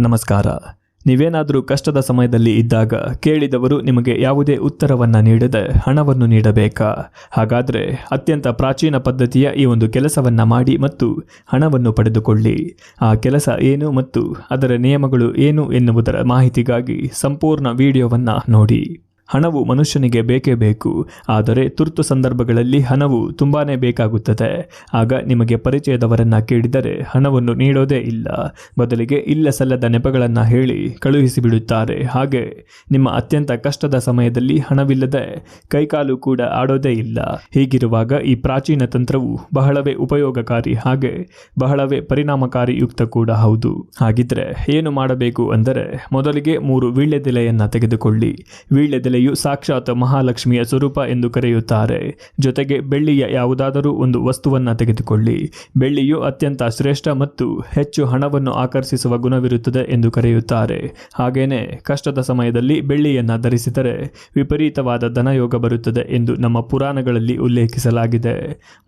ನಮಸ್ಕಾರ. ನೀವೇನಾದರೂ ಕಷ್ಟದ ಸಮಯದಲ್ಲಿ ಇದ್ದಾಗ ಕೇಳಿದವರು ನಿಮಗೆ ಯಾವುದೇ ಉತ್ತರವನ್ನು ನೀಡದೆ ಹಣವನ್ನು ನೀಡಬೇಕಾ? ಹಾಗಾದರೆ ಅತ್ಯಂತ ಪ್ರಾಚೀನ ಪದ್ಧತಿಯ ಈ ಒಂದು ಕೆಲಸವನ್ನು ಮಾಡಿ ಮತ್ತು ಹಣವನ್ನು ಪಡೆದುಕೊಳ್ಳಿ. ಆ ಕೆಲಸ ಏನು ಮತ್ತು ಅದರ ನಿಯಮಗಳು ಏನು ಎನ್ನುವುದರ ಮಾಹಿತಿಗಾಗಿ ಸಂಪೂರ್ಣ ವಿಡಿಯೋವನ್ನು ನೋಡಿ. ಹಣವು ಮನುಷ್ಯನಿಗೆ ಬೇಕೇ ಬೇಕು, ಆದರೆ ತುರ್ತು ಸಂದರ್ಭಗಳಲ್ಲಿ ಹಣವು ತುಂಬಾನೇ ಬೇಕಾಗುತ್ತದೆ. ಆಗ ನಿಮಗೆ ಪರಿಚಯದವರನ್ನ ಕೇಳಿದರೆ ಹಣವನ್ನು ನೀಡೋದೇ ಇಲ್ಲ. ಬದಲಿಗೆ ಇಲ್ಲ ಸಲ್ಲದ ನೆಪಗಳನ್ನು ಹೇಳಿ ಕಳುಹಿಸಿಬಿಡುತ್ತಾರೆ. ಹಾಗೆ ನಿಮ್ಮ ಅತ್ಯಂತ ಕಷ್ಟದ ಸಮಯದಲ್ಲಿ ಹಣವಿಲ್ಲದೆ ಕೈಕಾಲು ಕೂಡ ಆಡೋದೇ ಇಲ್ಲ. ಹೀಗಿರುವಾಗ ಈ ಪ್ರಾಚೀನ ತಂತ್ರವು ಬಹಳವೇ ಉಪಯೋಗಕಾರಿ ಹಾಗೆ ಬಹಳವೇ ಪರಿಣಾಮಕಾರಿಯುಕ್ತ ಕೂಡ ಹೌದು. ಹಾಗಿದ್ರೆ ಏನು ಮಾಡಬೇಕು ಅಂದರೆ ಮೊದಲಿಗೆ ಮೂರು ವೀಳ್ಯದೆಲೆಯನ್ನು ತೆಗೆದುಕೊಳ್ಳಿ. ವೀಳ್ಯದೆಲೆಯು ಸಾಕ್ಷಾತ್ ಮಹಾಲಕ್ಷ್ಮಿಯ ಸ್ವರೂಪ ಎಂದು ಕರೆಯುತ್ತಾರೆ. ಜೊತೆಗೆ ಬೆಳ್ಳಿಯ ಯಾವುದಾದರೂ ಒಂದು ವಸ್ತುವನ್ನ ತೆಗೆದುಕೊಳ್ಳಿ. ಬೆಳ್ಳಿಯು ಅತ್ಯಂತ ಶ್ರೇಷ್ಠ ಮತ್ತು ಹೆಚ್ಚು ಹಣವನ್ನು ಆಕರ್ಷಿಸುವ ಗುಣವಿರುತ್ತದೆ ಎಂದು ಕರೆಯುತ್ತಾರೆ. ಹಾಗೇನೆ ಕಷ್ಟದ ಸಮಯದಲ್ಲಿ ಬೆಳ್ಳಿಯನ್ನು ಧರಿಸಿದರೆ ವಿಪರೀತವಾದ ಧನಯೋಗ ಬರುತ್ತದೆ ಎಂದು ನಮ್ಮ ಪುರಾಣಗಳಲ್ಲಿ ಉಲ್ಲೇಖಿಸಲಾಗಿದೆ.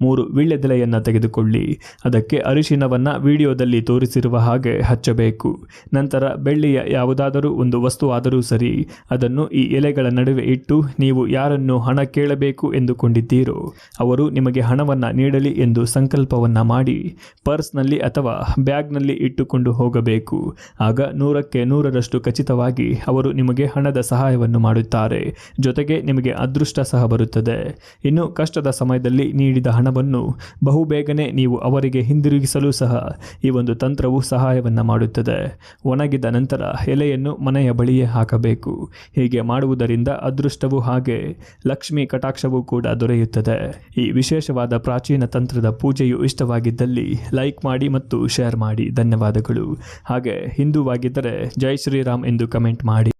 ಮೂರು ವೀಳ್ಯದೆಲೆಯನ್ನ ತೆಗೆದುಕೊಳ್ಳಿ. ಅದಕ್ಕೆ ಅರಿಶಿನವನ್ನು ವಿಡಿಯೋದಲ್ಲಿ ತೋರಿಸಿರುವ ಹಾಗೆ ಹಚ್ಚಬೇಕು. ನಂತರ ಬೆಳ್ಳಿಯ ಯಾವುದಾದರೂ ಒಂದು ವಸ್ತುವಾದರೂ ಸರಿ, ಅದನ್ನು ಈ ಎಲೆಗಳ ನಡುವೆ ಇಟ್ಟು ನೀವು ಯಾರನ್ನು ಹಣ ಕೇಳಬೇಕು ಎಂದುಕೊಂಡಿದ್ದೀರೋ ಅವರು ನಿಮಗೆ ಹಣವನ್ನು ನೀಡಲಿ ಎಂದು ಸಂಕಲ್ಪವನ್ನು ಮಾಡಿ, ಪರ್ಸ್ನಲ್ಲಿ ಅಥವಾ ಬ್ಯಾಗ್ನಲ್ಲಿ ಇಟ್ಟುಕೊಂಡು ಹೋಗಬೇಕು. ಆಗ ನೂರಕ್ಕೆ ನೂರರಷ್ಟು ಖಚಿತವಾಗಿ ಅವರು ನಿಮಗೆ ಹಣದ ಸಹಾಯವನ್ನು ಮಾಡುತ್ತಾರೆ. ಜೊತೆಗೆ ನಿಮಗೆ ಅದೃಷ್ಟ ಸಹ ಬರುತ್ತದೆ. ಇನ್ನು ಕಷ್ಟದ ಸಮಯದಲ್ಲಿ ನೀಡಿದ ಹಣವನ್ನು ಬಹುಬೇಗನೆ ನೀವು ಅವರಿಗೆ ಹಿಂದಿರುಗಿಸಲು ಸಹ ಈ ಒಂದು ತಂತ್ರವು ಸಹಾಯವನ್ನು ಮಾಡುತ್ತದೆ. ಒಣಗಿದ ನಂತರ ಎಲೆಯನ್ನು ಮನೆಯ ಬಳಿಯೇ ಹಾಕಬೇಕು. ಹೀಗೆ ಮಾಡುವುದರಿಂದ ಅದೃಷ್ಟವು ಹಾಗೆ ಲಕ್ಷ್ಮಿ ಕಟಾಕ್ಷವೂ ಕೂಡ ದೊರೆಯುತ್ತದೆ. ಈ ವಿಶೇಷವಾದ ಪ್ರಾಚೀನ ತಂತ್ರದ ಪೂಜೆಯು ಇಷ್ಟವಾಗಿದ್ದಲ್ಲಿ ಲೈಕ್ ಮಾಡಿ ಮತ್ತು ಶೇರ್ ಮಾಡಿ. ಧನ್ಯವಾದಗಳು. ಹಾಗೆ ಹಿಂದೂವಾಗಿದ್ದರೆ ಜೈ ಶ್ರೀರಾಮ್ ಎಂದು ಕಮೆಂಟ್ ಮಾಡಿ.